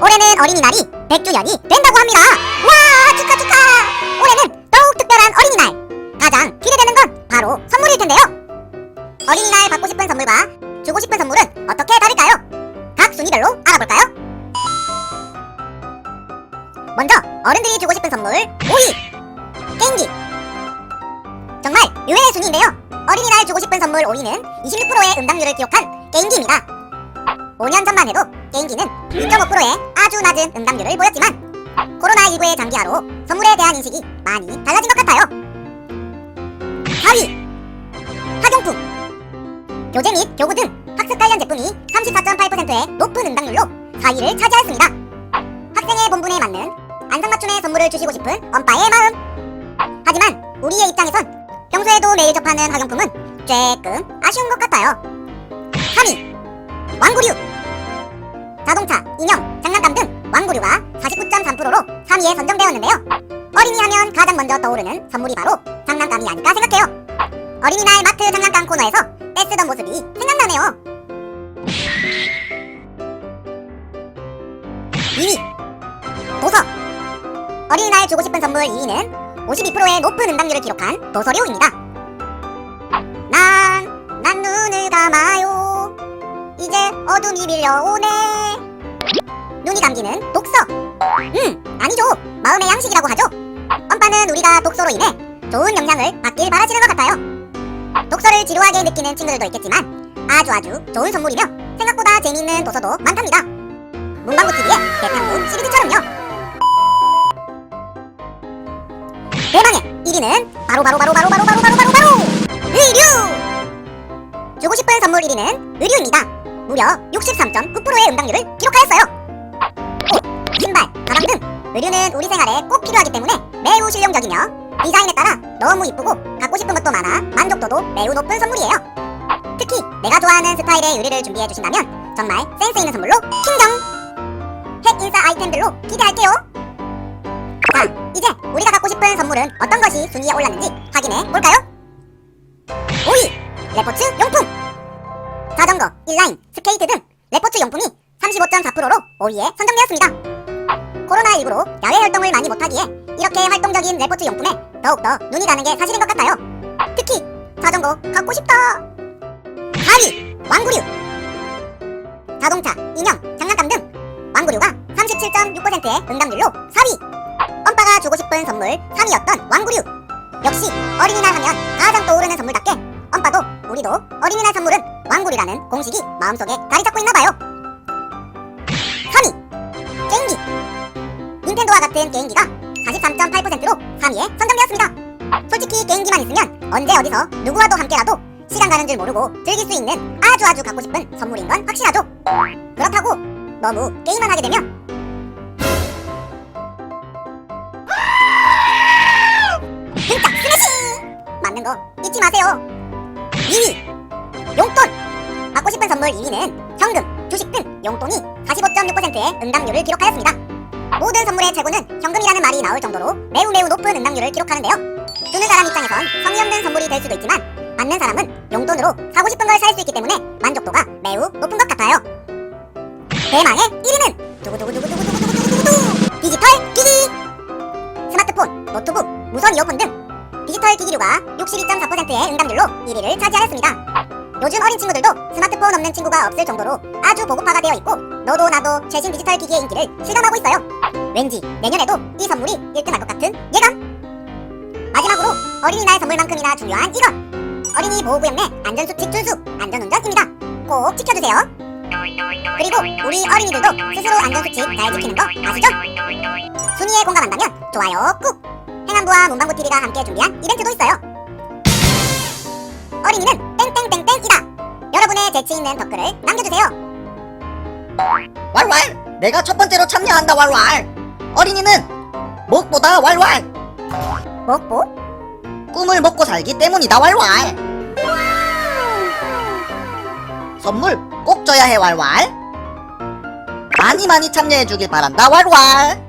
올해는 어린이날이 100주년이 된다고 합니다. 와 축하 축하! 올해는 더욱 특별한 어린이날. 가장 기대되는 건 바로 선물일 텐데요. 어린이날 받고 싶은 선물과 주고 싶은 선물은 어떻게 다를까요? 각 순위별로 알아볼까요? 먼저 어른들이 주고 싶은 선물 5위 게임기 정말 의외의 순위인데요 어린이날 주고 싶은 선물 5위는 26%의 응답률을 기록한 게임기입니다 5년 전만 해도 게임기는 2.5%의 아주 낮은 응답률을 보였지만 코로나19의 장기화로 선물에 대한 인식이 많이 달라진 것 같아요. 4위! 학용품! 교재 및 교구 등 학습 관련 제품이 34.8%의 높은 응답률로 4위를 차지하였습니다. 학생의 본분에 맞는 안성맞춤의 선물을 주시고 싶은 엄빠의 마음. 하지만 우리의 입장에선 평소에도 매일 접하는 학용품은 조금 아쉬운 것 같아요. 3위 왕구류. 자동차, 인형, 장난감 등 왕구류가 49.3%로 3위에 선정되었는데요. 어린이 하면 가장 먼저 떠오르는 선물이 바로 장난감이 아닐까 생각해요. 어린이날 마트 장난감 코너에서 떼쓰던 모습이 생각나네요. 2위. 도서. 어린이날 주고 싶은 선물 2위는 52%의 높은 응답률을 기록한 도서료입니다. 난, 난 눈을 감아요. 이제 어둠이 밀려오네. 눈이 감기는 독서. 음, 아니죠. 마음의 양식이라고 하죠. 엄빠는 우리가 독서로 인해 좋은 영향을 받길 바라시는 것 같아요. 독서를 지루하게 느끼는 친구들도 있겠지만 아주 아주 좋은 선물이며 생각보다 재미있는 도서도 많답니다. 문방구 TV의 대탐구 시리즈처럼요. 대망의 1위는 바로 바로 바로 바로 바로 바로 바로 바로 바로 의류. 주고 싶은 선물 1위는 의류입니다. 무려 63.9%의 응답률을 기록하였어요. 옷, 신발, 가방 등 의류는 우리 생활에 꼭 필요하기 때문에 매우 실용적이며 디자인에 따라 너무 이쁘고 갖고 싶은 것도 많아 만족도도 매우 높은 선물이에요. 특히 내가 좋아하는 스타일의 의류를 준비해 주신다면 정말 센스 있는 선물로 킹정. 핵 인싸 아이템들로 기대할게요. 자, 이제 우리가 갖고 싶은 선물은 어떤 것이 순위에 올랐는지 확인해 볼까요? 5위 레포츠 용품 자전거, 인라인, 스케이트 등 레포츠 용품이 35.4%로 5위에 선정되었습니다. 코로나19로 야외 활동을 많이 못하기에 이렇게 활동적인 레포츠 용품에 더욱더 눈이 가는 게 사실인 것 같아요. 특히 자전거 갖고 싶다. 4위 왕구류 자동차, 인형, 장난감 등 왕구류가 37.6%의 응답률로 4위 엄빠가 주고 싶은 선물 3위였던 왕구류 역시 어린이날 하면 가장 떠오르는 선물답게 엄빠도 우리도 어린이날 선물은 왕구류라는 공식이 마음속에 자리 잡고 있나봐요 3위 게임기 닌텐도와 같은 게임기가 43.8%로 3위에 선정되었습니다 솔직히 게임기만 있으면 언제 어디서 누구와도 함께라도 시간 가는 줄 모르고 즐길 수 있는 아주 아주 갖고 싶은 선물인 건 확실하죠 그렇다고 너무 게임만 하게 되면 등짝 스매싱! 맞는 거 잊지 마세요. 2위 용돈 받고 싶은 선물 2위는 현금, 주식 등 용돈이 45.6%의 응답률을 기록하였습니다. 모든 선물의 최고는 현금이라는 말이 나올 정도로 매우 매우 높은 응답률을 기록하는데요. 주는 사람 입장에선 성의 없는 선물이 될 수도 있지만 받는 사람은 용돈으로 사고 싶은 걸 살 수 있기 때문에 만족도가 매우 높은 것 같아요. 대망의 1위는 두구두구두구두구두구두구두구 디지털 기기 스마트폰, 노트북, 무선 이어폰 등 디지털 기기류가 62.4%의 응답률로 1위를 차지하였습니다. 요즘 어린 친구들도 스마트폰 없는 친구가 없을 정도로 아주 보급화가 되어 있고 너도 나도 최신 디지털 기기의 인기를 실감하고 있어요. 왠지 내년에도 이 선물이 1등할 것 같은 예감. 마지막으로 어린이날 선물만큼이나 중요한 이것 어린이 보호구역 내 안전수칙 준수 안전운전입니다. 꼭 지켜주세요. 그리고 우리 어린이들도 스스로 안전수칙 잘 지키는 거 아시죠? 순위에 공감한다면 좋아요 꾹! 행안부와 문방구TV가 함께 준비한 이벤트도 있어요. 어린이는 땡땡땡땡이다. 여러분의 재치 있는 댓글을 남겨주세요. 왈왈! 내가 첫 번째로 참여한다 왈왈! 어린이는 무엇보다 왈왈! 뭐뭐? 꿈을 먹고 살기 때문이다 왈왈! 선물 꼭 줘야 해 왈왈! 많이 많이 참여해 주길 바란다 왈왈!